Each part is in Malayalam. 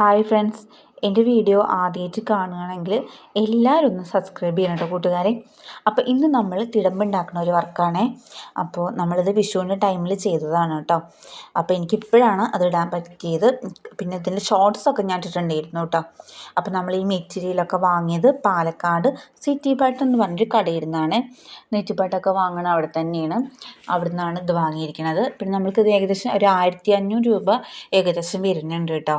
Hi friends. എന്റെ വീഡിയോ ആദ്യമായിട്ട് കാണുകയാണെങ്കിൽ എല്ലാവരും ഒന്ന് സബ്സ്ക്രൈബ് ചെയ്യണം കേട്ടോ കൂട്ടുകാരെ. അപ്പോൾ ഇന്ന് നമ്മൾ തിടമ്പുണ്ടാക്കുന്ന ഒരു വർക്കാണേ. അപ്പോൾ നമ്മളിത് വിഷുവിന്റെ ടൈമിൽ ചെയ്തതാണ് കേട്ടോ അപ്പോൾ എനിക്കിപ്പോഴാണ് അത് ഇടാൻ പറ്റിയത്. പിന്നെ ഇതിന്റെ ഷോർട്സൊക്കെ ഞാൻ ഇട്ടിട്ടുണ്ടായിരുന്നു കേട്ടോ അപ്പോൾ നമ്മൾ ഈ മെറ്റീരിയലൊക്കെ വാങ്ങിയത് പാലക്കാട് സിറ്റി പാട്ട് എന്ന് പറഞ്ഞൊരു കടയിരുന്നാണ് നെറ്റിപ്പാട്ടൊക്കെ വാങ്ങണ അവിടെ തന്നെയാണ്. അവിടെ നിന്നാണ് ഇത് വാങ്ങിയിരിക്കുന്നത് പിന്നെ നമ്മൾക്കിത് ഏകദേശം ഒരു ആയിരത്തി അഞ്ഞൂറ് രൂപ ഏകദേശം വരുന്നുണ്ട് കേട്ടോ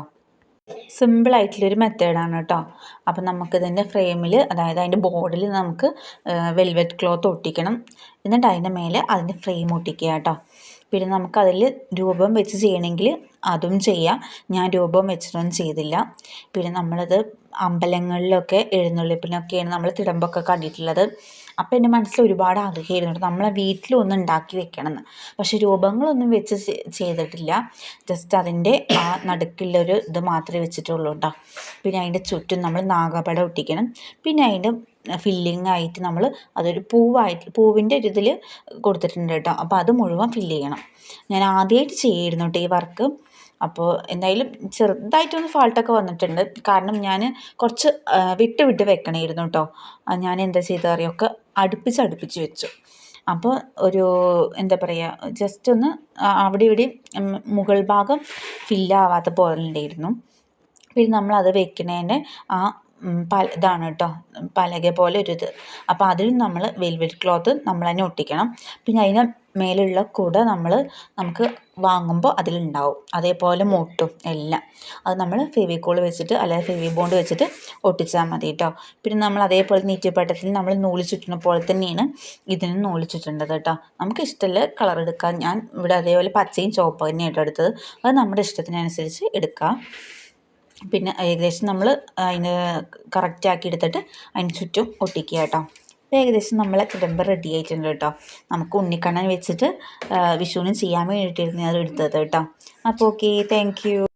സിമ്പിളായിട്ടുള്ളൊരു മെത്തേഡാണ് കേട്ടോ അപ്പം നമുക്കിതിന്റെ ഫ്രെയിമിൽ അതായത് അതിന്റെ ബോർഡിൽ നമുക്ക് വെൽവെറ്റ് ക്ലോത്ത് ഒട്ടിക്കണം. എന്നിട്ട് അതിന്റെ മേലെ അതിന്റെ ഫ്രെയിം ഒട്ടിക്കുക കേട്ടോ പിന്നെ നമുക്കതിൽ രൂപം വെച്ച് ചെയ്യണമെങ്കിൽ അതും ചെയ്യാം. ഞാൻ രൂപം വെച്ചിട്ടൊന്നും ചെയ്തില്ല. പിന്നെ നമ്മളത് അമ്പലങ്ങളിലൊക്കെ എഴുന്നള്ളിപ്പിനൊക്കെയാണ് നമ്മൾ തിടമ്പൊക്കെ കണ്ടിട്ടുള്ളത്. അപ്പോൾ എന്റെ മനസ്സിൽ ഒരുപാട് ആഗ്രഹമായിരുന്നു നമ്മളെ വീട്ടിലും ഒന്ന് ഉണ്ടാക്കി വെക്കണമെന്ന് പക്ഷെ രൂപങ്ങളൊന്നും വെച്ച് ചെയ്തിട്ടില്ല. ജസ്റ്റ് അതിന്റെ ആ നടുക്കുള്ളൊരു ഇത് മാത്രമേ വെച്ചിട്ടുള്ളൂ കേട്ടോ. പിന്നെ അതിന്റെ ചുറ്റും നമ്മൾ നാഗപട ഒട്ടിക്കണം. പിന്നെ അതിന്റെ ഫില്ലിംഗ് ആയിട്ട് നമ്മൾ അതൊരു പൂവായിട്ട് പൂവിന്റെ ഒരു ഇതിൽ കൊടുത്തിട്ടുണ്ട് കേട്ടോ. അപ്പോൾ അത് മുഴുവൻ ഫില്ല് ചെയ്യണം. ഞാൻ ആദ്യമായിട്ട് ചെയ്യായിരുന്നു കേട്ടോ ഈ വർക്ക് അപ്പോൾ എന്തായാലും ചെറുതായിട്ടൊന്ന് ഫാൾട്ടൊക്കെ വന്നിട്ടുണ്ട്. കാരണം ഞാൻ കുറച്ച് വിട്ട് വിട്ട് വെക്കണമായിരുന്നു കേട്ടോ ഞാൻ എന്താ ചെയ്തത് അറിയൊക്കെ അടുപ്പിച്ച് അടുപ്പിച്ച് വെച്ചു. അപ്പോൾ ഒരു എന്താ പറയുക ജസ്റ്റ് ഒന്ന് അവിടെ ഇവിടെ മുകൾ ഭാഗം ഫില്ലാവാത്ത പോലെ ഉണ്ടായിരുന്നു. പിന്നെ നമ്മൾ അത് വെക്കുന്നതിന്റെ ആ ഇതാണ് കേട്ടോ പലക പോലെ ഒരു ഇത്. അപ്പോൾ അതിൽ നമ്മൾ വെൽവെറ്റ് ക്ലോത്ത് നമ്മൾ തന്നെ ഒട്ടിക്കണം. പിന്നെ അതിന് മേലുള്ള കുട നമ്മൾ നമുക്ക് വാങ്ങുമ്പോൾ അതിലുണ്ടാവും. അതേപോലെ മുട്ടും എല്ലാം. അത് നമ്മൾ ഫെവിക്കോൾ വെച്ചിട്ട് അല്ലെങ്കിൽ ഫെവി ബോണ്ട് വെച്ചിട്ട് ഒട്ടിച്ചാൽ മതി കേട്ടോ പിന്നെ നമ്മൾ അതേപോലെ നീറ്റിപ്പട്ടത്തിൽ നമ്മൾ നൂൽ ചുറ്റുന്ന പോലെ തന്നെയാണ് ഇതിന് നൂൽ ചുറ്റേണ്ടത് കേട്ടോ നമുക്ക് ഇഷ്ടമുള്ള കളർ എടുക്കാം. ഞാൻ ഇവിടെ അതേപോലെ പച്ചയും ചുവപ്പ് തന്നെയായിട്ട് എടുത്തത്. അത് നമ്മുടെ ഇഷ്ടത്തിനനുസരിച്ച് എടുക്കാം. പിന്നെ ഏകദേശം നമ്മൾ അതിന് കറക്റ്റാക്കി എടുത്തിട്ട് അതിന് ചുറ്റും ഒട്ടിക്കുക കേട്ടോ. അപ്പോൾ ഏകദേശം നമ്മളെ കിടമ്പ് റെഡി ആയിട്ടുണ്ട് കേട്ടോ. നമുക്ക് ഉണ്ണിക്കണ്ണൻ വെച്ചിട്ട് വിഷുവിന് ചെയ്യാൻ വേണ്ടിയിട്ടിരുന്നു അത് എടുത്തത് കേട്ടോ. അപ്പോൾ ഓക്കെ താങ്ക്